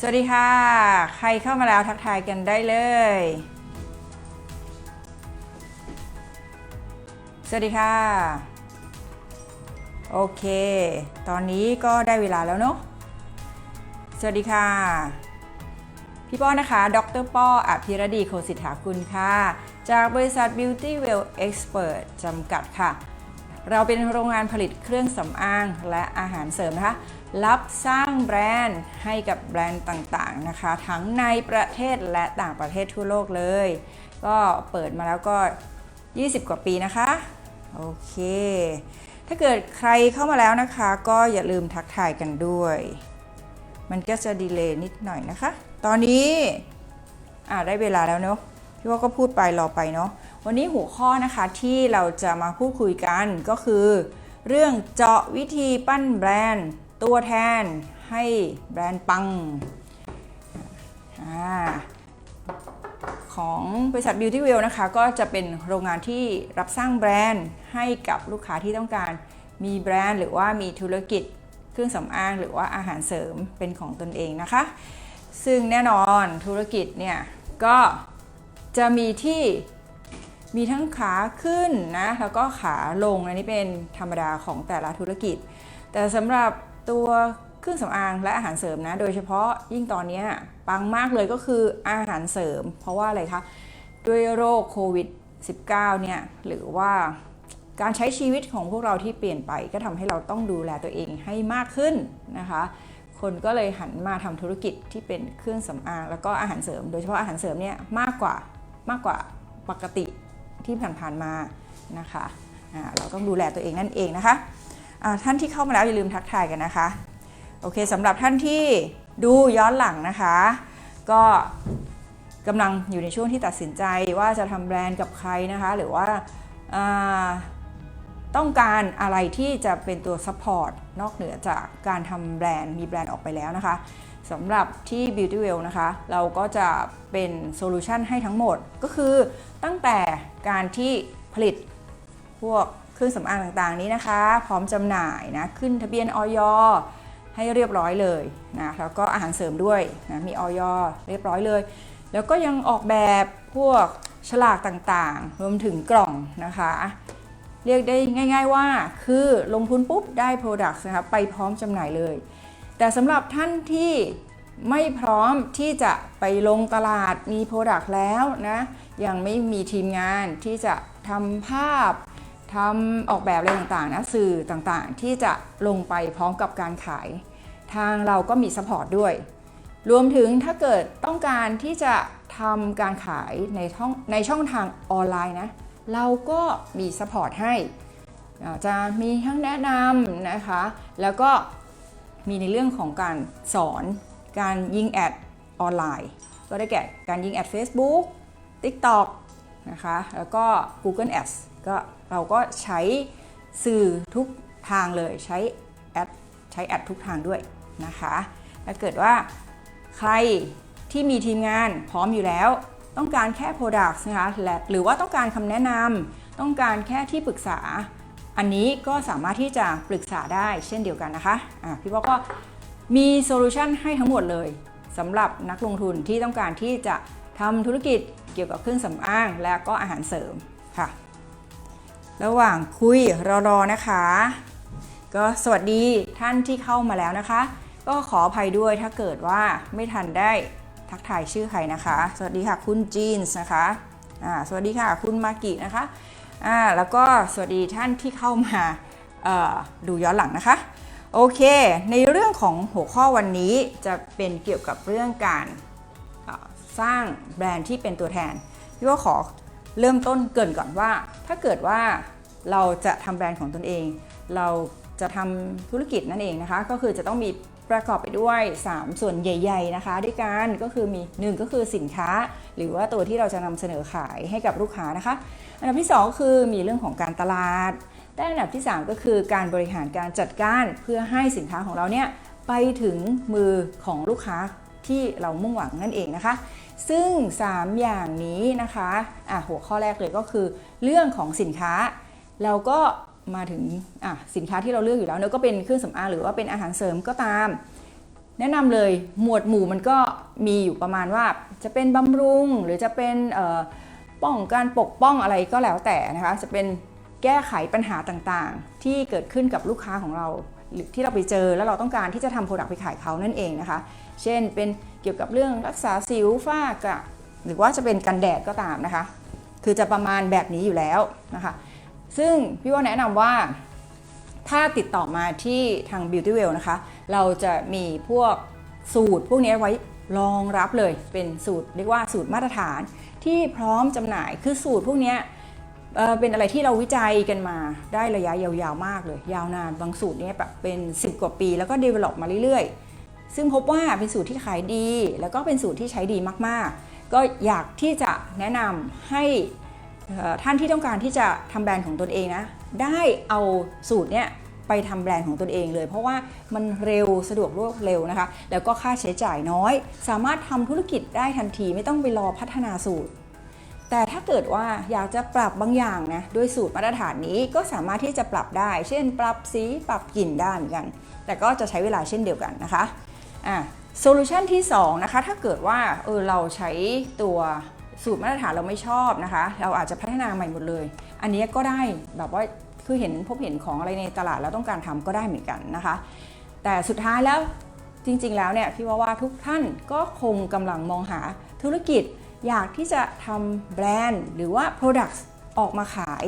สวัสดีค่ะ ใครเข้ามาแล้วทักทายกันได้เลย สวัสดีค่ะ โอเค ตอนนี้ก็ได้เวลาแล้วเนาะ สวัสดีค่ะ พี่ป้อนะคะ ดรป้ออภิรดีโคสิทธาคุณค่ะ จากบริษัท Beauty Well Expert จำกัดค่ะ เราเป็นโรงงานผลิตเครื่องสำอางและอาหารเสริมนะคะ รับสร้างแบรนด์ให้กับแบรนด์ต่างๆนะคะ ทั้งในประเทศและต่างประเทศทั่วโลกเลย ก็เปิดมาแล้วก็ 20 กว่าปีนะคะ โอเค ถ้าเกิดใครเข้ามาแล้วนะคะ ก็อย่าลืมทักทายกันด้วย มันก็จะดีเลย์นิดหน่อยนะคะ ตอนนี้อ่าได้เวลาแล้วเนาะพี่ว่าก็พูดไปรอไปเนาะ วันนี้หัวข้อนะคะที่เราจะมาพูดคุยกันก็คือ เรื่องเจาะวิธีปั้นแบรนด์ ตัวแทนให้แบรนด์ปังอของบริษัท Beauty Well นะคะ ก็จะเป็นโรงงานที่รับสร้างแบรนด์ให้กับลูกค้าที่ต้องการมีแบรนด์หรือว่ามีธุรกิจเครื่องสำอางหรือว่าอาหารเสริมเป็นของตนเองนะคะ ซึ่งแน่นอนธุรกิจเนี่ยก็จะมีที่ มีทั้งขาขึ้นนะแล้วก็ขาลงอันนี้เป็นธรรมดาของแต่ละธุรกิจ แต่สำหรับตัวเครื่องสำอางและอาหารเสริมนะ โดยเฉพาะยิ่งตอนนี้ปังมากเลยก็คืออาหารเสริม เพราะว่าอะไรคะด้วยโรคโควิด -19 เนี่ยหรือว่าการใช้ชีวิตของพวกเราที่เปลี่ยนไปก็ทำให้เราต้องดูแลตัวเองให้มากขึ้นนะคะ คนก็เลยหันมาทำธุรกิจที่เป็นเครื่องสำอางแล้วก็อาหารเสริม โดยเฉพาะอาหารเสริมเนี่ยมากกว่ามากกว่าปกติ ที่ผ่านๆมานะคะะเราต้องดูแลตัวเองนั่นเองนะคะะท่านที่เข้ามาแล้วอย่าลืมทักทายกันนะคะ โอเคสำหรับท่านที่ดูย้อนหลังนะคะ ก็กำลังอยู่ในช่วงที่ตัดสินใจว่าจะทำแบรนด์กับใครนะคะ หรือว่าต้องการอะไรที่จะเป็นตัวซัพพอร์ตนอกเหนือจากการทำแบรนด์มีแบรนด์ออกไปแล้วนะคะสำหรับที่ Beauty Well นะคะ เราก็จะเป็นโซลูชันให้ทั้งหมดก็คือ ตั้งแต่การที่ผลิตพวกเครื่องสำอางต่างๆนี้นะคะ พร้อมจำหน่ายนะขึ้นทะเบียนออยให้เรียบร้อยเลยนะแล้วก็อาหารเสริมด้วยนะมีออยเรียบร้อยเลย แล้วก็ยังออกแบบพวกฉลากต่างๆ รวมถึงกล่องนะคะ เรียกได้ง่าย ๆว่าคือลงทุนปุ๊บได้ Product นะคะไปพร้อมจำหน่ายเลย แต่สำหรับท่านที่ไม่พร้อมที่จะไปลงตลาดมี Product แล้วนะ ยังไม่มีทีมงานที่จะทำภาพทำออกแบบอะไรต่างๆนะสื่อต่างๆ ที่จะลงไปพร้อมกับการขาย ทางเราก็มีสปอร์ตด้วย รวมถึงถ้าเกิดต้องการที่จะทำการขายในช่องในช่องทางออนไลน์นะเราก็มีสปอร์ตให้จะมีทั้งแนะนำนะคะ แล้วก็มีในเรื่องของการสอนการยิงแอดออนไลน์ ก็ได้แก่การยิงแอด Facebook TikTok นะคะแล้วก็ Google Ads ก็เราก็ใช้สื่อทุกทางเลยใช้แอดใช้แอดทุกทางด้วยนะคะถ้าเกิดว่าใครที่มีทีมงานพร้อมอยู่แล้ว ต้องการแค่ Product นะคะและหรือว่าต้องการคำแนะนำต้องการแค่ที่ปรึกษา อันนี้ก็สามารถที่จะปรึกษาได้เช่นเดียวกันนะคะะพี่ว่าก็มีโซลูชันให้ทั้งหมดเลยสำหรับนักลงทุนที่ต้องการที่จะ ทำธุรกิจเกี่ยวกับเครื่องสำอางและก็อาหารเสริมค่ะ ระหว่างคุยรอๆนะคะ ก็สวัสดีท่านที่เข้ามาแล้วนะคะ ก็ขออภัยด้วยถ้าเกิดว่าไม่ทันได้ทักทายชื่อใครนะคะ สวัสดีค่ะคุณจีนส์นะคะสวัสดีค่ะคุณมากินะคะอ่าแล้วก็สวัสดีท่านที่เข้ามาดูย้อนหลังนะคะ โอเค ในเรื่องของหัวข้อวันนี้จะเป็นเกี่ยวกับเรื่องการ สร้างแบรนด์ที่เป็นตัวแทนพี่ว่าขอเริ่มต้นเกินก่อนว่า ถ้าเกิดว่าเราจะทำแบรนด์ของตนเอง เราจะทำธุรกิจนั่นเองนะคะ ก็คือจะต้องมีประกอบไปด้วย 3 ส่วนใหญ่ ๆ นะคะ ด้วยกันก็คือมี 1 ก็คือสินค้า หรือว่าตัวที่เราจะนำเสนอขายให้กับลูกค้านะคะ อันดับที่ 2 คือมีเรื่องของการตลาดและอันดับที่ 3 ก็คือการบริหารการจัดการเพื่อให้สินค้าของเราเนี่ยไปถึงมือของลูกค้าที่เรามุ่งหวังนั่นเองนะคะ ซึ่ง 3 อย่างนี้นะคะอะหัวข้อแรกเลยก็คือ เรื่องของสินค้า เราก็มาถึงอะสินค้าที่เราเลือกอยู่แล้วเนอะก็เป็นเครื่องสำอางหรือว่าเป็นอาหารเสริมก็ตาม แนะนำเลยหมวดหมู่มันก็มีอยู่ประมาณว่า จะเป็นบำรุงหรือจะเป็นป้องกันปกป้องอะไรก็แล้วแต่นะคะจะเป็นแก้ไขปัญหาต่างๆ ที่เกิดขึ้นกับลูกค้าของเรา หรือที่เราไปเจอแล้วเราต้องการที่จะทำโปรดักต์ไปขายเขานั่นเองนะคะ เช่นเป็นเกี่ยวกับเรื่องรักษาสิวฝ้ากระหรือว่าจะเป็นกันแดดก็ตามนะคะ คือจะประมาณแบบนี้อยู่แล้วนะคะ ซึ่งพี่ว่าแนะนำว่าถ้าติดต่อมาที่ทาง Beauty Well นะคะ เราจะมีพวกสูตรพวกนี้ไว้รองรับเลยเป็นสูตรเรียกว่าสูตรมาตรฐานที่พร้อมจำหน่ายคือสูตรพวกนี้เเป็นอะไรที่เราวิจัยกันมาได้ระยะยาวๆมากเลย ยาวนานบางสูตรนี้แบบเป็น 10 กว่าปี แล้วก็ develop มาเรื่อยๆ ซึ่งพบว่าเป็นสูตรที่ขายดี แล้วก็เป็นสูตรที่ใช้ดีมากๆ ก็อยากที่จะแนะนำให้ท่านที่ต้องการที่จะทำแบรนด์ของตนเองนะ ได้เอาสูตรเนี้ยไปทำแบรนด์ของตนเองเลย เพราะว่ามันเร็วสะดวกรวดเร็วนะคะ แล้วก็ค่าใช้จ่ายน้อย สามารถทำธุรกิจได้ทันทีไม่ต้องไปรอพัฒนาสูตร แต่ถ้าเกิดว่าอยากจะปรับบางอย่างนะด้วยสูตรมาตรฐานนี้ก็สามารถที่จะปรับได้ เช่น ปรับสีปรับกลิ่นได้เหมือนกัน แต่ก็จะใช้เวลาเช่นเดียวกันนะคะ อะโซลูชันที่สองนะคะถ้าเกิดว่าเออเราใช้ตัวสูตรมาตรฐานเราไม่ชอบนะคะ เราอาจจะพัฒนาใหม่หมดเลย อันนี้ก็ได้แบบว่าคือเห็นพบเห็นของอะไรในตลาดแล้วต้องการทำก็ได้เหมือนกันนะคะ แต่สุดท้ายแล้วจริง ๆ แล้วเนี่ยพี่ว่าว่าทุกท่านก็คงกำลังมองหาธุรกิจอยากที่จะทำแบรนด์หรือว่า Products ออกมาขาย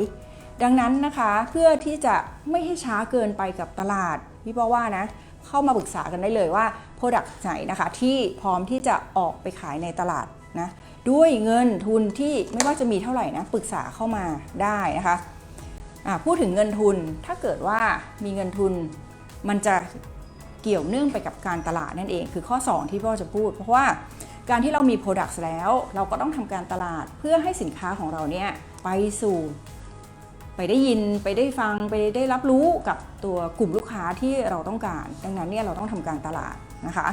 ดังนั้นนะคะเพื่อที่จะไม่ให้ช้าเกินไปกับตลาดพี่ป้าว่านะ เข้ามาปรึกษากันได้เลยว่า Product ไหนนะคะที่พร้อมที่จะออกไปขายในตลาดนะด้วยเงินทุนที่ไม่ว่าจะมีเท่าไหร่นะปรึกษาเข้ามาได้นะคะะพูดถึงเงินทุนถ้าเกิดว่ามีเงินทุนมันจะเกี่ยวเนื่องไปกับการตลาดนั่นเอง คือข้อ 2 ที่พ่อจะพูด เพราะว่าการที่เรามี Products แล้ว เราก็ต้องทำการตลาดเพื่อให้สินค้าของเราเนี่ยไปสู่ ไปได้ยินไปได้ฟังไปได้รับรู้กับตัวกลุ่มลูกค้าที่เราต้องการ ดังนั้นเนี่ยเราต้องทำการตลาดนะคะ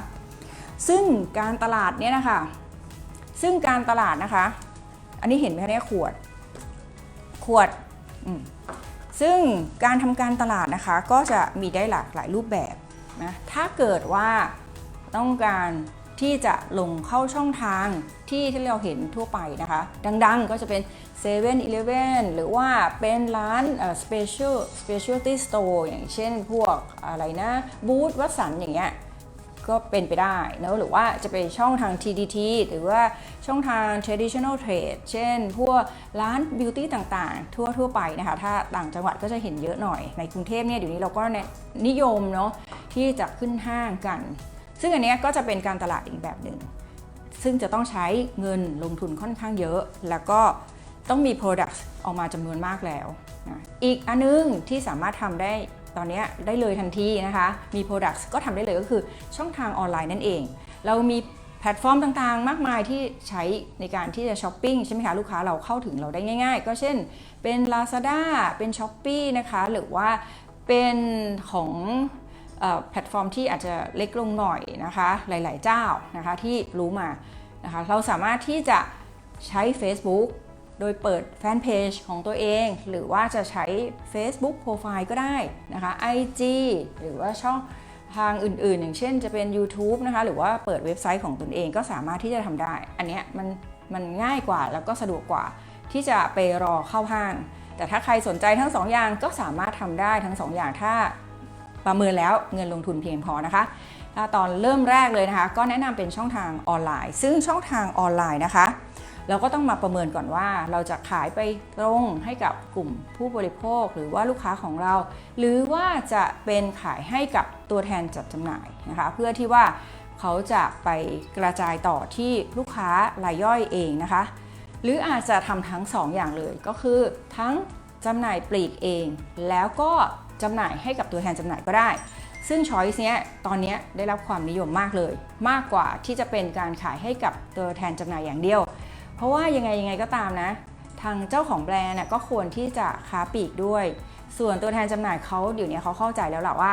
ซึ่งการตลาดเนี่ยนะคะ ซึ่งการตลาดนะคะ อันนี้เห็นไหมคะเนี่ยขวด ขวด ซึ่งการทำการตลาดนะคะก็จะมีได้หลากหลายรูปแบบนะ ถ้าเกิดว่าต้องการ ที่จะลงเข้าช่องทางที่ที่เราเห็นทั่วไปนะคะ ดังๆก็จะเป็น7 e เ e ่ e อหรือว่าเป็นร้านเอ่อ special specialty store อย่างเช่นพวกอะไรนะบูธวัสันอย่างเงี้ยก็เป็นไปได้นะหรือว่าจะเป็นช่องทาง TDT หรือว่าช่องทาง traditional trade เช่น พวกร้าน beauty ต่างๆ ทั่วทั่วไปนะคะ ถ้าต่างจังหวัดก็จะเห็นเยอะหน่อย ในกรุงเทพเนี่ยเดี๋ยวนี้เราก็นิยมเนาะที่จะขึ้นห้างกัน ซึ่งอันนี้ก็จะเป็นการตลาดอีกแบบหนึ่ง ซึ่งจะต้องใช้เงินลงทุนค่อนข้างเยอะ แล้วก็ต้องมี Product ออกมาจำนวนมากแล้ว อีกอันนึงที่สามารถทำได้ตอนนี้ได้เลยทันทีนะคะ มี Product ก็ทำได้เลยก็คือช่องทางออนไลน์นั่นเอง เรามีแพลตฟอร์มต่างๆ มากมายที่ใช้ในการที่จะช้อปปิ้งใช่ไหมคะ ลูกค้าเราเข้าถึงเราได้ง่าย ๆ ก็เช่นเป็น Lazada เป็น s h อ p e e นะคะ หรือว่าเป็นของ แพลตฟอร์มที่อาจจะเล็กลงหน่อยนะคะ หลาย ๆ เจ้านะคะที่รู้มานะคะ เราสามารถที่จะใช้ Facebook โดยเปิดแฟนเพจของตัวเอง หรือว่าจะใช้ Facebook Profile ก็ได้นะคะ IG หรือว่าช่องทางอื่น ๆ อย่างเช่นจะเป็น YouTube นะคะ หรือว่าเปิดเว็บไซต์ของตนเองก็สามารถที่จะทำได้ อันนี้มันมันง่ายกว่าแล้วก็สะดวกกว่าที่จะไปรอเข้าห้าง แต่ถ้าใครสนใจทั้งสองอย่างก็สามารถทำได้ทั้งสองอย่างถ้า ประเมินแล้วเงินลงทุนเพียงพอนะคะถ้าตอนเริ่มแรกเลยนะคะ ก็แนะนำเป็นช่องทางออนไลน์ ซึ่งช่องทางออนไลน์นะคะ เราก็ต้องมาประเมินก่อนว่า เราจะขายไปตรงให้กับกลุ่มผู้บริโภคหรือว่าลูกค้าของเรา หรือว่าจะเป็นขายให้กับตัวแทนจัดจำหน่ายนะคะ เพื่อที่ว่าเขาจะไปกระจายต่อที่ลูกค้ารายย่อยเองนะคะ หรืออาจจะทำทั้ง 2 อย่างเลยก็คือทั้งจำหน่ายปลีกเอง แล้วก็ จำหน่ายให้กับตัวแทนจำหน่ายก็ได้ ซึ่งช้อยส์เนี้ยตอนเนี้ยได้รับความนิยมมากเลย มากกว่าที่จะเป็นการขายให้กับตัวแทนจำหน่ายอย่างเดียว เพราะว่ายังไงยังไงก็ตามนะ ทางเจ้าของแบรนด์น่ะก็ควรที่จะค้าปลีกด้วย ส่วนตัวแทนจำหน่ายเขาเดี๋ยวนี้เขาเข้าใจแล้วแหละว่า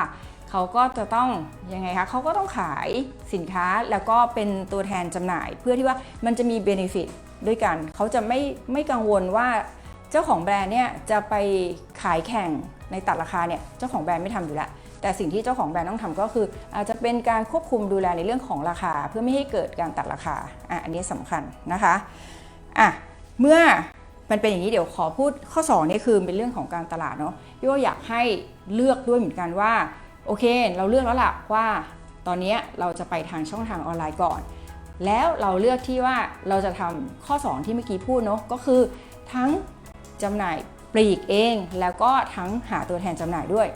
เขาก็จะต้องยังไงคะเขาก็ต้องขายสินค้าแล้วก็เป็นตัวแทนจำหน่าย เพื่อที่ว่ามันจะมีเบนฟิตด้วยกัน เขาจะไม่ไม่กังวลว่าเจ้าของแบรนด์เนี่ยจะไปขายแข่ง ในตัดราคาเนี่ยเจ้าของแบรนด์ไม่ทำอยู่แล้วแต่สิ่งที่เจ้าของแบรนด์ต้องทำก็คือ อาจจะเป็นการควบคุมดูแลในเรื่องของราคา เพื่อไม่ให้เกิดการตัดราคาอะอันนี้สำคัญนะคะอะเมื่อมันเป็นอย่างนี้เดี๋ยวขอพูดข้อ2นี่คือเป็นเรื่องของการตลาดเนาะพี่ว่าอยากให้เลือกด้วยเหมือนกันว่าโอเค เราเลือกแล้วล่ะว่าตอนนี้เราจะไปทางช่องทางออนไลน์ก่อน แล้วเราเลือกที่ว่าเราจะทำข้อ 2 ที่เมื่อกี้พูดเนาะก็คือทั้งจำหน่าย ปลีกเอง แล้วก็ทั้งหาตัวแทนจำหน่ายด้วย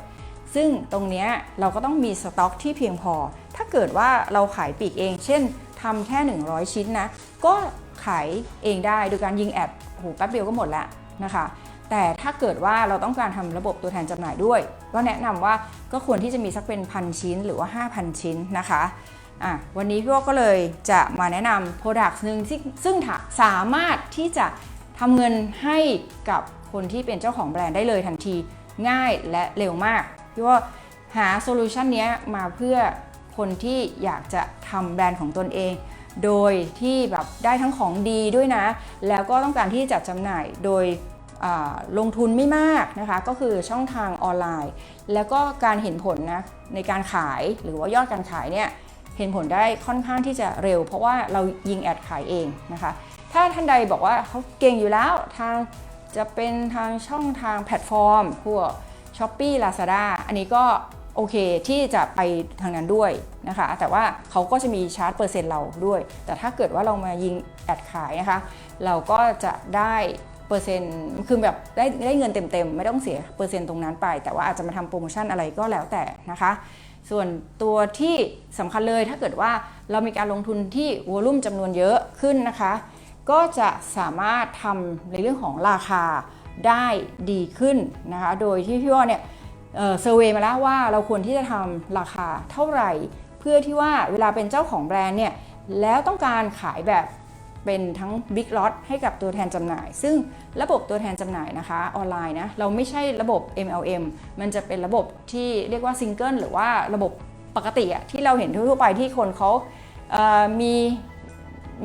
ซึ่งตรงนี้เราก็ต้องมีสต็อกที่เพียงพอ ถ้าเกิดว่าเราขายปลีกเอง เช่นทำแค่ 100 ชิ้นนะ ก็ขายเองได้โดยการยิงแอดโหแป๊บเดียวก็หมดล้วนะคะแต่ถ้าเกิดว่าเราต้องการทำระบบตัวแทนจำหน่ายด้วย ก็แนะนำว่าก็ควรที่จะมีสักเป็นพันชิ้นหรือว่า 5,000 ชิ้นนะคะอะวันนี้พี่วก็เลยจะมาแนะนำ Product หนึ่งซึ่งสามารถที่จะทำเงินให้กับ คนที่เป็นเจ้าของแบรนด์ได้เลยทันที ง่ายและเร็วมากพี่ว่าหาโซลูชันนี้มาเพื่อคนที่อยากจะทำแบรนด์ของตนเอง โดยที่แบบได้ทั้งของดีด้วยนะ แล้วก็ต้องการที่จะจำหน่ายโดยลงทุนไม่มากนะคะ ก็คือช่องทางออนไลน์ แล้วก็การเห็นผลนะในการขายหรือว่ายอดการขายเนี่ยเห็นผลได้ค่อนข้างที่จะเร็ว เพราะว่าเรายิงแอดขายเองนะคะ ถ้าท่านใดบอกว่าเขาเก่งอยู่แล้วทาง จะเป็นทางช่องทางแพลตฟอร์ม พวก s h อ p e e Lazada อันนี้ก็โอเคที่จะไปทางนั้นด้วยนะคะ แต่ว่าเขาก็จะมีชาร์จเปอร์เซ็นต์เราด้วย แต่ถ้าเกิดว่าเรามายิงแอดขายนะคะ เราก็จะได้เปอร์เซ็นต์คือแบบได้ได้เงินเต็มๆ ไม่ต้องเสียเปอร์เซ็นต์ตรงนั้นไป แต่ว่าอาจจะมาทำโปรโมชั่นอะไรก็แล้วแต่นะคะ ส่วนตัวที่สำคัญเลยถ้าเกิดว่าเรามีการลงทุนที่วอลุ่มจำนวนเยอะขึ้นนะคะ ก็จะสามารถทำในเรื่องของราคาได้ดีขึ้นนะคะ โดยที่พี่ว่าเนี่ยเซอร์เวยมาแล้วว่าเราควรที่จะทำราคาเท่าไหร่ เพื่อที่ว่าเวลาเป็นเจ้าของแบรนด์เนี่ยแล้วต้องการขายแบบเป็นทั้งบิ๊กล็อตให้กับตัวแทนจำหน่าย ซึ่งระบบตัวแทนจำหน่ายนะคะออนไลน์นะเราไม่ใช่ระบบ MLM มันจะเป็นระบบที่เรียกว่าซิงเกิลหรือว่าระบบปกติอะที่เราเห็นทั่วไปที่คนเขาเอ่อมี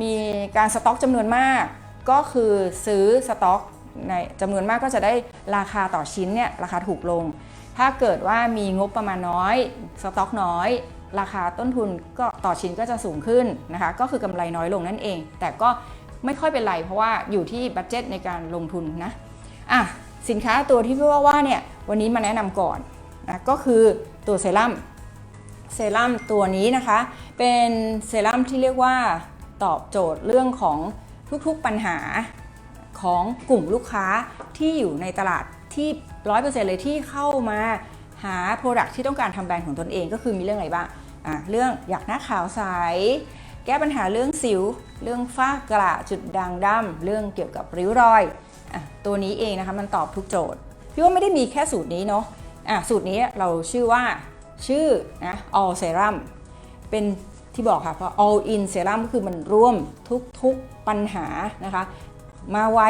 มีการสต็อกจำนวนมาก ก็คือซื้อสต็อกในจำนวนมากก็จะได้ราคาต่อชิ้นเนี่ยราคาถูกลง ถ้าเกิดว่ามีงบประมาณน้อย สต็อกน้อย ราคาต้นทุนก็ต่อชิ้นก็จะสูงขึ้นนะคะ ก็คือกำไรน้อยลงนั่นเอง แต่ก็ไม่ค่อยเป็นไร เพราะว่าอยู่ที่บัตเจ็ตในการลงทุนนะอะสินค้าตัวที่พี่ว่าว่าเนี่ยวันนี้มาแนะนำก่อนนะก็คือตัวเซรั่มเซรั่มตัวนี้นะคะ เป็นเซรั่มที่เรียกว่า ตอบโจทย์เรื่องของทุกๆปัญหาของกลุ่มลูกค้าที่อยู่ในตลาดที่ 100%เลยที่เข้ามาหา Product ที่ต้องการทำแบรนด์ของตนเองก็คือมีเรื่องอะไรบ้างอะเรื่องอยากหน้าขาวใสแก้ปัญหาเรื่องสิว เรื่องฝ้ากระจุดด่างดำเรื่องเกี่ยวกับริ้วรอยอะตัวนี้เองนะคะมันตอบทุกโจทย์พี่ว่าไม่ได้มีแค่สูตรนี้เนาะอะสูตรนี้เราชื่อว่าชื่อนะ all serum เป็น ที่บอกค่ะเพราะ all in serum ก็คือมันร่วมทุกๆปัญหานะคะ มาไว้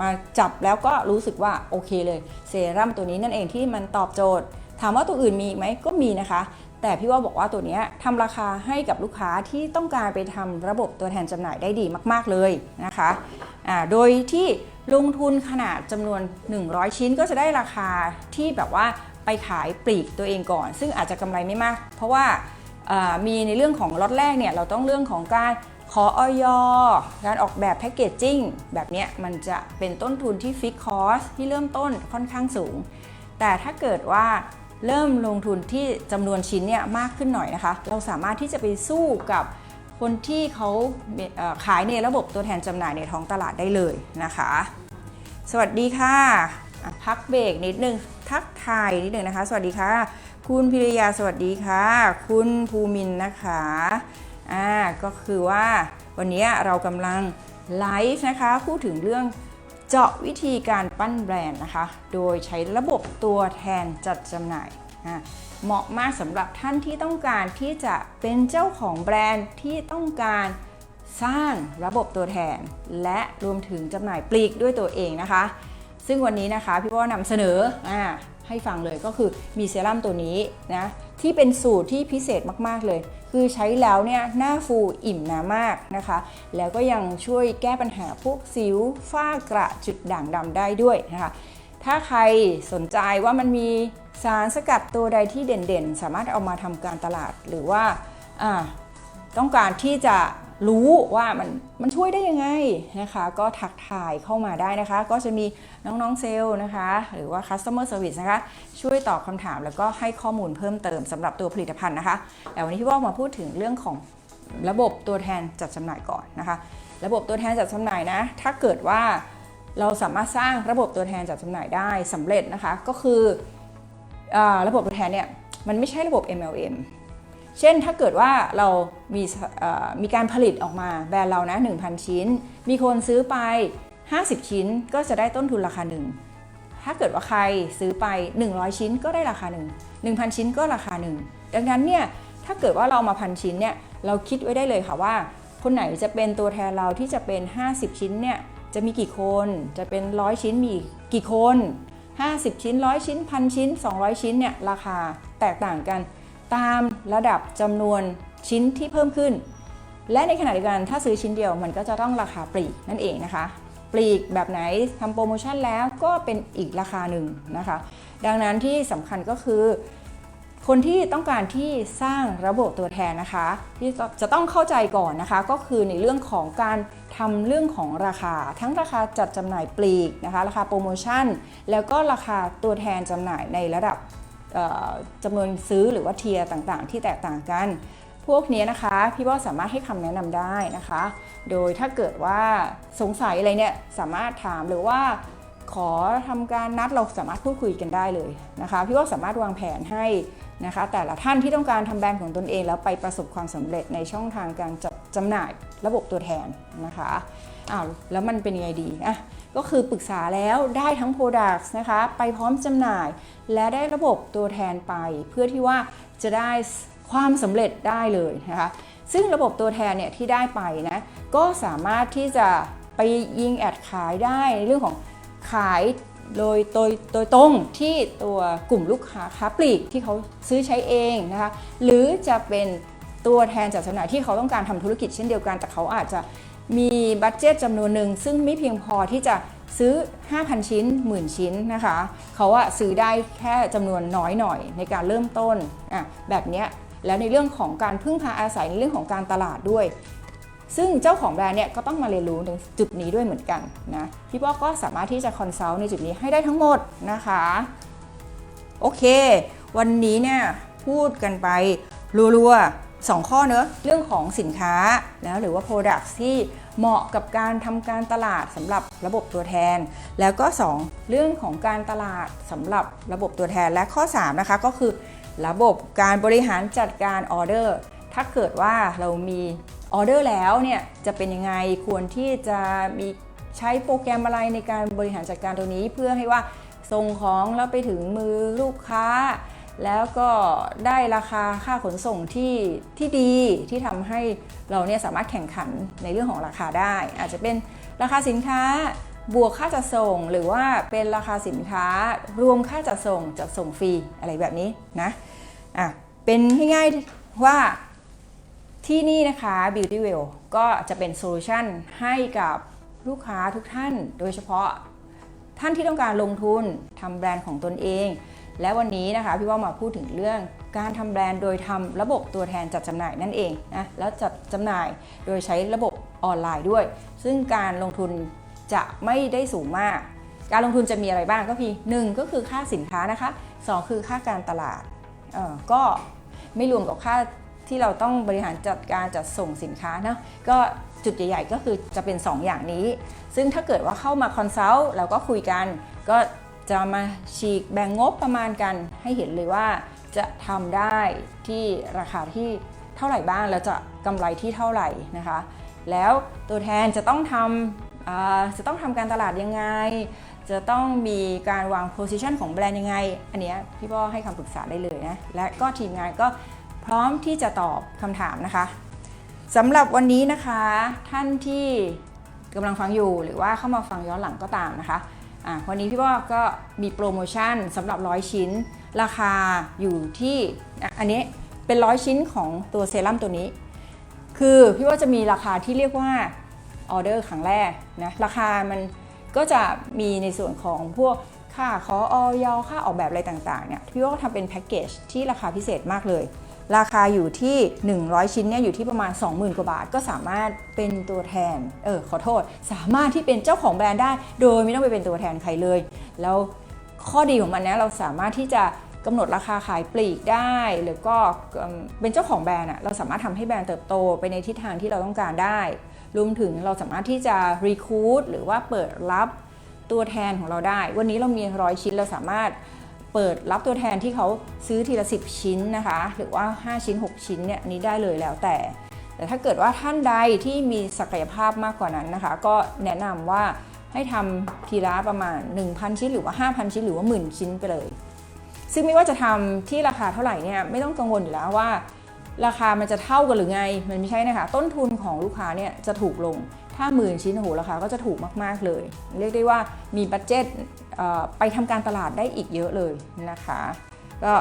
มาจับแล้วก็รู้สึกว่าโอเคเลยเซรั่มตัวนี้นั่นเองที่มันตอบโจทย์ ถามว่าตัวอื่นมีไหมก็มีนะคะ แต่พี่ว่าบอกว่าตัวเนี้ยทำราคาให้กับลูกค้าที่ต้องการไปทำระบบตัวแทนจำหน่ายได้ดีมาก ๆเลยนะคะอ่าโดยที่ลงทุนขนาดจำนวน 100 ชิ้นก็จะได้ราคาที่แบบว่าไปขายปลีกตัวเองก่อน ซึ่งอาจจะกำไรไม่มาก เพราะว่า มีในเรื่องของล็อตแรกเนี่ยเราต้องเรื่องของการขอออยการออกแบบแพคเกจจิ้งแบบนี้มันจะเป็นต้นทุนที่ฟิกคอสที่เริ่มต้นค่อนข้างสูง แต่ถ้าเกิดว่าเริ่มลงทุนที่จำนวนชิ้นเนี่ยมากขึ้นหน่อยนะคะ เราสามารถที่จะไปสู้กับคนที่เขาขายในระบบตัวแทนจำหน่ายในท้องตลาดได้เลยนะคะ สวัสดีค่ะ พักเบรกนิดนึงทักทายนิดนึงนะคะ สวัสดีค่ะ คุณพิริยาสวัสดีค่ะ คุณภูมินนะคะอ่าก็คือว่าวันนี้เรากำลังไลฟ์นะคะพูดถึงเรื่องเจาะวิธีการปั้นแบรนด์นะคะ โดยใช้ระบบตัวแทนจัดจำหน่ายเหมาะมากสำหรับท่านที่ต้องการที่จะเป็นเจ้าของแบรนด์ที่ต้องการสร้างระบบตัวแทน และรวมถึงจำหน่ายปลีกด้วยตัวเองนะคะ ซึ่งวันนี้นะคะพี่ว่านำเสนออ่าให้ฟังเลยก็คือมีเซรั่มตัวนี้นะที่เป็นสูตรที่พิเศษมาก ๆ เลย คือใช้แล้วเนี่ยหน้าฟูอิ่มหนามากนะคะ แล้วก็ยังช่วยแก้ปัญหาพวกสิวฝ้ากระจุดด่างดำได้ด้วยนะคะ ถ้าใครสนใจว่ามันมีสารสกัดตัวใดที่เด่นๆ สามารถเอามาทำการตลาดหรือว่าอ่าต้องการที่จะ รู้ว่ามันมันช่วยได้ยังไงนะคะ ก็ทักทายเข้ามาได้นะคะ ก็จะมีน้องๆเซลล์นะคะ หรือว่า customer service นะคะ ช่วยตอบคำถามแล้วก็ให้ข้อมูลเพิ่มเติมสำหรับตัวผลิตภัณฑ์นะคะ แต่วันนี้พี่ว่ามาพูดถึงเรื่องของระบบตัวแทนจัดจำหน่ายก่อนนะคะ ระบบตัวแทนจัดจำหน่ายนะ ถ้าเกิดว่าเราสามารถสร้างระบบตัวแทนจัดจำหน่ายได้สำเร็จนะคะ ก็คืออระบบตัวแทนเนี่ยมันไม่ใช่ระบบ MLM เช่นถ้าเกิดว่าเรามีมีการผลิตออกมาแบรนด์เรานะ 1,000 ชิ้น มีคนซื้อไป 50 ชิ้นก็จะได้ต้นทุนราคาหนึ่งถ้าเกิดว่าใครซื้อไป 100 ชิ้นก็ได้ราคาหนึ่ง1,000 ชิ้นก็ราคาหนึ่งดังนั้นเนี่ยถ้าเกิดว่าเรามาพันชิ้นเนี่ยเราคิดไว้ได้เลยค่ะว่า คนไหนจะเป็นตัวแทนเราที่จะเป็น 50 ชิ้นเนี่ยจะมีกี่คนจะเป็น 100 ชิ้นมีกี่คน 50 ชิ้น 100 ชิ้นพันชิ้น 200 ชิ้นเนี่ยราคาแตกต่างกันตาม ระดับจำนวนชิ้นที่เพิ่มขึ้น และในขณะเดียวกันถ้าซื้อชิ้นเดียวมันก็จะต้องราคาปลีกนั่นเองนะคะ ปลีกแบบไหนทำโปรโมชั่นแล้วก็เป็นอีกราคาหนึ่งนะคะ ดังนั้นที่สำคัญก็คือ คนที่ต้องการที่สร้างระบบตัวแทนนะคะ ที่จะต้องเข้าใจก่อนนะคะ ก็คือในเรื่องของการทำเรื่องของราคา ทั้งราคาจัดจำหน่ายปลีกนะคะ ราคาโปรโมชั่น แล้วก็ราคาตัวแทนจำหน่ายในระดับ จำนวนซื้อหรือว่าเทียร์ต่างๆ ที่แตกต่างกัน พวกนี้นะคะพี่ว่าสามารถให้คำแนะนำได้นะคะ โดยถ้าเกิดว่าสงสัยอะไรเนี่ยสามารถถามหรือว่าขอทำการนัดเราสามารถพูดคุยกันได้เลยนะคะ พี่ว่าสามารถวางแผนให้นะคะ แต่ละท่านที่ต้องการทำแบรนด์ของตนเองแล้วไปประสบความสำเร็จในช่องทางการจัดจำหน่ายระบบตัวแทนนะคะอ้าวแล้วมันเป็นยังไงดีอะ ก็คือปรึกษาแล้วได้ทั้ง Products นะคะไปพร้อมจำหน่าย และได้ระบบตัวแทนไป เพื่อที่ว่าจะได้ความสำเร็จได้เลยนะคะซึ่งระบบตัวแทนเนี่ยที่ได้ไปนะก็สามารถที่จะไปยิงแอดขายได้ในเรื่องของขายโดยโดยโดยตรงที่ตัวกลุ่มลูกค้าค้าปลีกที่เขาซื้อใช้เองนะคะหรือจะเป็นตัวแทนจัดจำหน่ายที่เขาต้องการทำธุรกิจเช่นเดียวกัน แต่เขาอาจจะ มีบัตเจตจำนวนหนึ่งซึ่งไม่เพียงพอที่จะซื้อ 5,000 ชิ้น หมื่นชิ้นนะคะ เขาอะซื้อได้แค่จำนวนน้อยหน่อยในการเริ่มต้นอะแบบเนี้ยแล้วในเรื่องของการพึ่งพาอาศัยในเรื่องของการตลาดด้วย ซึ่งเจ้าของแบรนด์เนี่ยก็ต้องมาเรียนรู้ในจุดนี้ด้วยเหมือนกันนะพี่ป้อกก็สามารถที่จะคอนซัลท์ในจุดนี้ให้ได้ทั้งหมดนะคะ โอเค วันนี้เนี่ยพูดกันไปรัวๆ สองข้อเนอะเรื่องของสินค้าแล้วหรือว่า Product ที่เหมาะกับการทำการตลาดสำหรับระบบตัวแทน แล้วก็ 2 เรื่องของการตลาดสำหรับระบบตัวแทนและข้อ 3 นะคะก็คือ ระบบการบริหารจัดการออเดอร์ถ้าเกิดว่าเรามีออเดอร์แล้วเนี่ยจะเป็นยังไงควรที่จะมีใช้โปรแกรมอะไรในการบริหารจัดการตัวนี้ เพื่อให้ว่าส่งของแล้วไปถึงมือลูกค้า แล้วก็ได้ราคาค่าขนส่งที่ที่ดีที่ทำให้เราเนี่ยสามารถแข่งขันในเรื่องของราคาได้ อาจจะเป็นราคาสินค้าบวกค่าจัดส่ง หรือว่าเป็นราคาสินค้ารวมค่าจัดส่งจัดส่งฟรีอะไรแบบนี้นะอะเป็นง่ายๆว่าที่นี่นะคะ Beauty Well ก็จะเป็นโซลูชันให้กับลูกค้าทุกท่าน โดยเฉพาะท่านที่ต้องการลงทุนทำแบรนด์ของตนเอง และวันนี้นะคะพี่ว่ามาพูดถึงเรื่องการทำแบรนด์โดยทำระบบตัวแทนจัดจำหน่ายนั่นเองนะแล้วจัดจำหน่ายโดยใช้ระบบออนไลน์ด้วย ซึ่งการลงทุนจะไม่ได้สูงมาก การลงทุนจะมีอะไรบ้างก็คือหนึ่งก็คือค่าสินค้านะคะสองคือค่าการตลาดก็ไม่รวมกับค่าที่เราต้องบริหารจัดการจัดส่งสินค้านะก็จุดใหญ่ ๆ ก็คือจะเป็น 2 อย่างนี้ ซึ่งถ้าเกิดว่าเข้ามาคอนซัลท์เราก็คุยกันก็ จะมาฉีกแบ่งงบประมาณกันให้เห็นเลยว่า จะทำได้ที่ราคาที่เท่าไหร่บ้างแล้วจะกำไรที่เท่าไหร่นะคะ แล้วตัวแทนจะต้องทำจะต้องทำการตลาดยังไง จะต้องมีการวาง position ของแบรนด์ยังไง อันนี้พี่ป้อให้คำปรึกษาได้เลยนะและก็ทีมงานก็พร้อมที่จะตอบคำถามนะคะสำหรับวันนี้นะคะท่านที่กำลังฟังอยู่หรือว่าเข้ามาฟังย้อนหลังก็ตามนะคะ อะวันนี้พี่ป้อก็มีโปรโมชั่นสำหรับ 100 ชิ้น ราคาอยู่ที่อันนี้เป็น 100 ชิ้นของตัวเซรั่มตัวนี้ คือพี่ว่าจะมีราคาที่เรียกว่าออเดอร์ครั้งแรกนะราคามันก็จะมีในส่วนของพวกค่าขอออยค่าออกแบบอะไรต่างๆเนี่ยพี่ว่าก็ทำเป็นแพ็กเกจที่ราคาพิเศษมากเลย ราคาอยู่ที่ 100 ชิ้นเนี่ยอยู่ที่ประมาณ 20,000 กว่าบาท ก็สามารถเป็นตัวแทน เออขอโทษ สามารถที่เป็นเจ้าของแบรนด์ได้ โดยไม่ต้องไปเป็นตัวแทนใครเลย แล้วข้อดีของมันนะเราสามารถที่จะกำหนดราคาขายปลีกได้ หรือก็เป็นเจ้าของแบรนด์อะเราสามารถทำให้แบรนด์เติบโตไปในทิศทางที่เราต้องการได้ รวมถึงเราสามารถที่จะรีคูดหรือว่าเปิดรับตัวแทนของเราได้ วันนี้เรามีร้อยชิ้นเราสามารถ เปิดรับตัวแทนที่เขาซื้อทีละ 10 ชิ้นนะคะ หรือว่า 5 ชิ้น 6 ชิ้นเนี่ยนนี้ได้เลยแล้วแต่ แต่ถ้าเกิดว่าท่านใดที่มีศักยภาพมากกว่านั้นนะคะ ก็แนะนำว่าให้ทำทีละประมาณ 1,000 ชิ้นหรือว่า 5,000 ชิ้นหรือว่าหมื่นชิ้นไปเลย ซึ่งไม่ว่าจะทำที่ราคาเท่าไหร่เนี่ยไม่ต้องกังวลอยู่แล้วว่า ราคามันจะเท่ากันหรือไง มันไม่ใช่นะคะ ต้นทุนของลูกค้าเนี่ยจะถูกลง ถ้าหมื่นชิ้นโอ้โหราคาก็จะถูกมาก ๆ เลย เรียกได้ว่ามีบัตเจ็ตไปทำการตลาดได้อีกเยอะเลยนะคะก็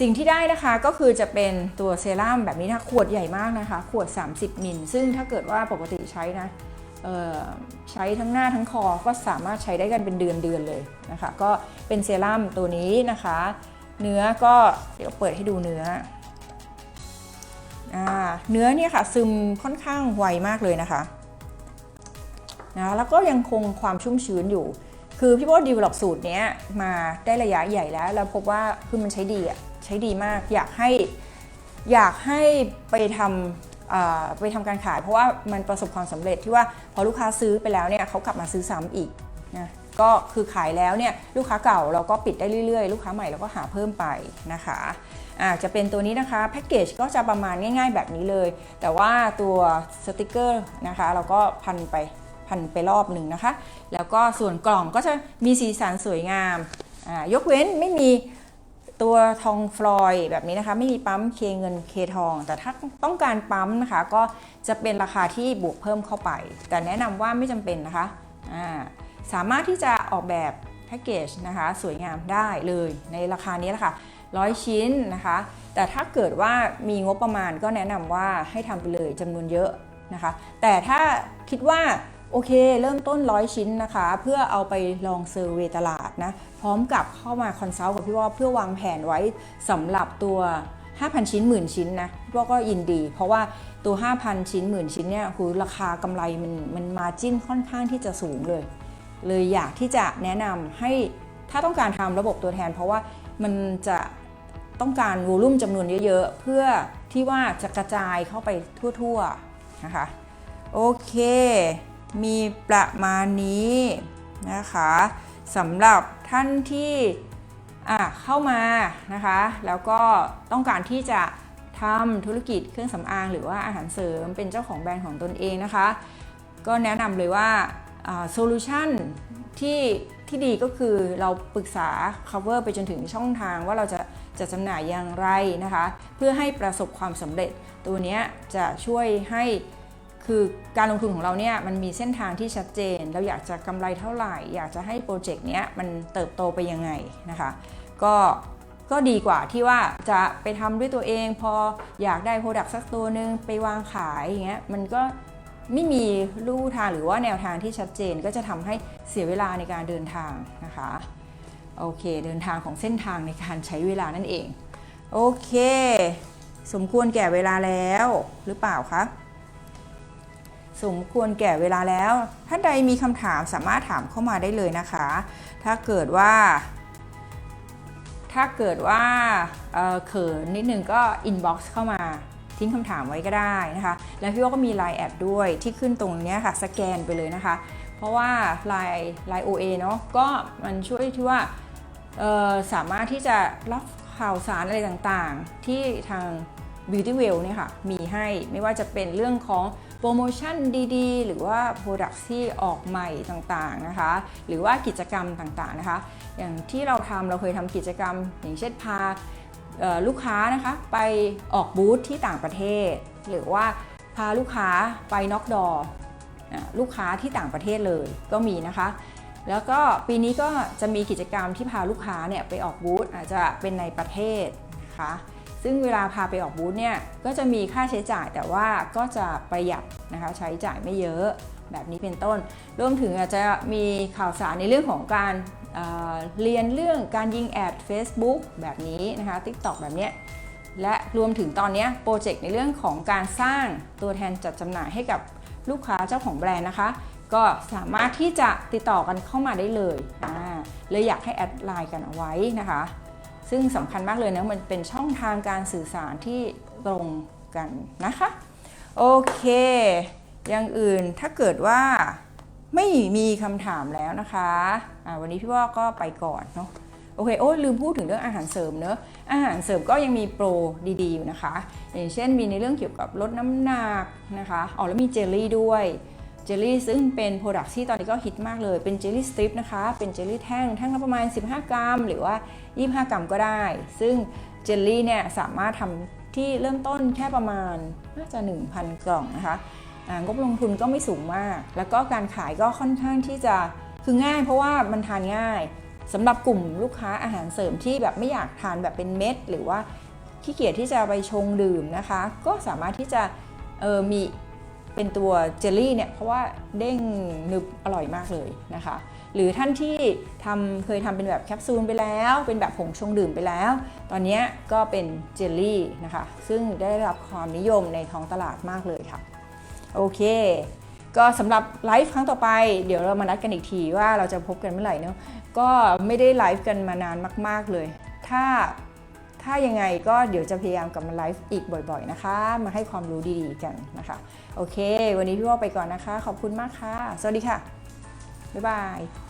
สิ่งที่ได้นะคะก็คือจะเป็นตัวเซรั่มแบบนี้นะขวดใหญ่มากนะคะ ขวด 30 มิล ซึ่งถ้าเกิดว่าปกติใช้นะใช้ทั้งหน้าทั้งคอก็สามารถใช้ได้กันเป็นเดือนเดือนเลยนะคะ ก็เป็นเซรั่มตัวนี้นะคะ เนื้อก็เดี๋ยวเปิดให้ดูเนื้ออเนื้อเนี่ยค่ะซึมค่อนข้างไวมากเลยนะคะ นะแล้วก็ยังคงความชุ่มชื้นอยู่ คือพี่โบดีวล็อปสูตรนี้มาได้ระยะใหญ่แล้ว แล้วพบว่าคือมันใช้ดีอะใช้ดีมากอยากให้อยากให้ไปทำไปทำการขาย เพราะว่ามันประสบความสำเร็จที่ว่าพอลูกค้าซื้อไปแล้วเนี่ยเขากลับมาซื้อซ้ำอีกนะก็คือขายแล้วเนี่ยลูกค้าเก่าเราก็ปิดได้เรื่อยๆ ลูกค้าใหม่เราก็หาเพิ่มไปนะคะอ่าจะเป็นตัวนี้นะคะแพ็กเกจก็จะประมาณง่ายๆแบบนี้เลย แต่ว่าตัวสติกเกอร์นะคะ เราก็พันไป พันไปรอบหนึ่งนะคะ แล้วก็ส่วนกล่องก็จะมีสีสันสวยงาม ยกเว้นไม่มีตัวทองฟลอยด์แบบนี้นะคะไม่มีปั๊มเคเงินเคทอง แต่ถ้าต้องการปั๊มนะคะก็จะเป็นราคาที่บวกเพิ่มเข้าไป แต่แนะนำว่าไม่จำเป็นนะคะสามารถที่จะออกแบบแพ็กเกจนะคะสวยงามได้เลยในราคานี้แหละค่ะร้อยชิ้นนะคะ แต่ถ้าเกิดว่ามีงบประมาณก็แนะนำว่าให้ทำไปเลยจำนวนเยอะนะคะ แต่ถ้าคิดว่า โอเค เริ่มต้นร้อยชิ้นนะคะ เพื่อเอาไปลองเซอร์เวตลาดนะ พร้อมกับเข้ามาคอนซัลท์กับพี่ว่าเพื่อวางแผนไว้สำหรับตัว 5,000 ชิ้นหมื่นชิ้นนะพี่ว่าก็ยินดี เพราะว่าตัว 5,000 ชิ้นหมื่นชิ้นเนี่ยคือราคากำไรมันมันมาจิ้นค่อนข้างที่จะสูงเลย เลยอยากที่จะแนะนำให้ถ้าต้องการทำระบบตัวแทน เพราะว่ามันจะต้องการวอลุ่มจำนวนเยอะๆ เพื่อที่ว่าจะกระจายเข้าไปทั่วๆนะคะโอเค มีประมาณนี้นะคะสำหรับท่านที่เข้ามานะคะ แล้วก็ต้องการที่จะทำธุรกิจเครื่องสำอาง หรือว่าอาหารเสริมเป็นเจ้าของแบรนด์ของตนเองนะคะ ก็แนะนำเลยว่าโซลูชันที่ที่ดีก็คือเราปรึกษา cover ไปจนถึงช่องทางว่าเราจะจะจำหน่ายอย่างไรนะคะ เพื่อให้ประสบความสำเร็จตัวนี้จะช่วยให้ คือการลงทุนของเราเนี่ยมันมีเส้นทางที่ชัดเจน เราอยากจะกำไรเท่าไหร่ อยากจะให้โปรเจกต์เนี้ยมันเติบโตไปยังไงนะคะ ก็ก็ดีกว่าที่ว่าจะไปทำด้วยตัวเอง พออยากได้โปรดักต์สักตัวหนึ่งไปวางขายอย่างเงี้ยมันก็ไม่มีลู่ทางหรือว่าแนวทางที่ชัดเจนก็จะทำให้เสียเวลาในการเดินทางนะคะโอเค เดินทางของเส้นทางในการใช้เวลานั่นเอง โอเค สมควรแก่เวลาแล้วหรือเปล่าคะ สมควรแก่เวลาแล้ว ท่านใดมีคำถามสามารถถามเข้ามาได้เลยนะคะ ถ้าเกิดว่า ถ้าเกิดว่าเเขินนิดนึงก็ inbox เข้ามาทิ้งคำถามไว้ก็ได้นะคะ แล้วพี่ว่าก็มี Line แอดด้วยที่ขึ้นตรงนี้ค่ะ สแกนไปเลยนะคะ เพราะว่า Line Line OA เนาะก็มันช่วยที่ว่าสามารถที่จะรับข่าวสารอะไรต่างๆ ที่ทาง Beauty Well เนี่ยค่ะมีให้ไม่ว่าจะเป็นเรื่องของโปรโมชั่นดีๆ หรือว่า Product ที่ออกใหม่ต่างๆนะคะ หรือว่ากิจกรรมต่างๆนะคะ อย่างที่เราทำเราเคยทำกิจกรรม อย่างเช่นพาลูกค้านะคะไปออกบูธที่ต่างประเทศ หรือว่าพาลูกค้าไปน็อกดอลูกค้าที่ต่างประเทศเลยก็มีนะคะ แล้วก็ปีนี้ก็จะมีกิจกรรมที่พาลูกค้าเนี่ยไปออกบูธอาจจะเป็นในประเทศนะคะ ซึ่งเวลาพาไปออกบูธเนี่ยก็จะมีค่าใช้จ่ายแต่ว่าก็จะประหยัดนะคะใช้จ่ายไม่เยอะแบบนี้เป็นต้น รวมถึงอาจจะมีข่าวสารในเรื่องของการเเรียนเรื่องการยิงแอด Facebook แบบนี้นะคะ TikTok แบบนี้และรวมถึงตอนนี้โปรเจกต์ในเรื่องของการสร้างตัวแทนจัดจำหน่ายให้กับลูกค้าเจ้าของแบรนด์นะคะ ก็สามารถที่จะติดต่อกันเข้ามาได้เลยอ่าเลยอยากให้แอดไลน์กันเอาไว้นะคะ ซึ่งสำคัญมากเลยนะมันเป็นช่องทางการสื่อสารที่ตรงกันนะคะ โอเค อย่างอื่นถ้าเกิดว่าไม่มีคำถามแล้วนะคะะวันนี้พี่ว่าก็ไปก่อนเนาะโอเคโอ้ลืมพูดถึงเรื่องอาหารเสริมเนอะอาหารเสริมก็ยังมีโปรดีๆอยู่นะคะ อย่างเช่นมีในเรื่องเกี่ยวกับลดน้ำหนักนะคะอ๋อแล้วมีเจลลี่ด้วย จลลี่ซึ่งเป็นโปรดักที่ตอนนี้ก็ฮิตมากเลยเป็นเจลลี่สตริปนะคะ เป็นเจลลี่แท่งแท่งละประมาณ 15 กรัม หรือว่า 25 กรัมก็ได้ ซึ่งเจลลี่เนี่ยสามารถทำที่เริ่มต้นแค่ประมาณน่าจะ 1,000 กล่องนะคะงบลงทุนก็ไม่สูงมาก แล้วก็การขายก็ค่อนข้างที่จะคือง่าย เพราะว่ามันทานง่ายสำหรับกลุ่มลูกค้าอาหารเสริมที่แบบไม่อยากทานแบบเป็นเม็ด หรือว่าขี้เกียจที่จะไปชงดื่มนะคะ ก็สามารถที่จะเออมี เป็นตัวเจลลี่เนี่ยเพราะว่าเด้งนึบอร่อยมากเลยนะคะ หรือท่านที่ทำเคยทำเป็นแบบแคปซูลไปแล้ว เป็นแบบผงชงดื่มไปแล้ว ตอนนี้ก็เป็นเจลลี่นะคะ ซึ่งได้รับความนิยมในท้องตลาดมากเลยค่ะ โอเคก็สำหรับไลฟ์ครั้งต่อไป เดี๋ยวเรามานัดกันอีกทีว่าเราจะพบกันเมื่อไหร่เนาะก็ไม่ได้ไลฟ์กันมานานมาก ๆเลย ถ้า ถ้ายังไงก็เดี๋ยวจะพยายามกลับมาไลฟ์อีกบ่อยๆนะคะ มาให้ความรู้ดีๆกันนะคะ โอเค วันนี้พี่ว่าไปก่อนนะคะ ขอบคุณมากค่ะ สวัสดีค่ะ บ๊ายบาย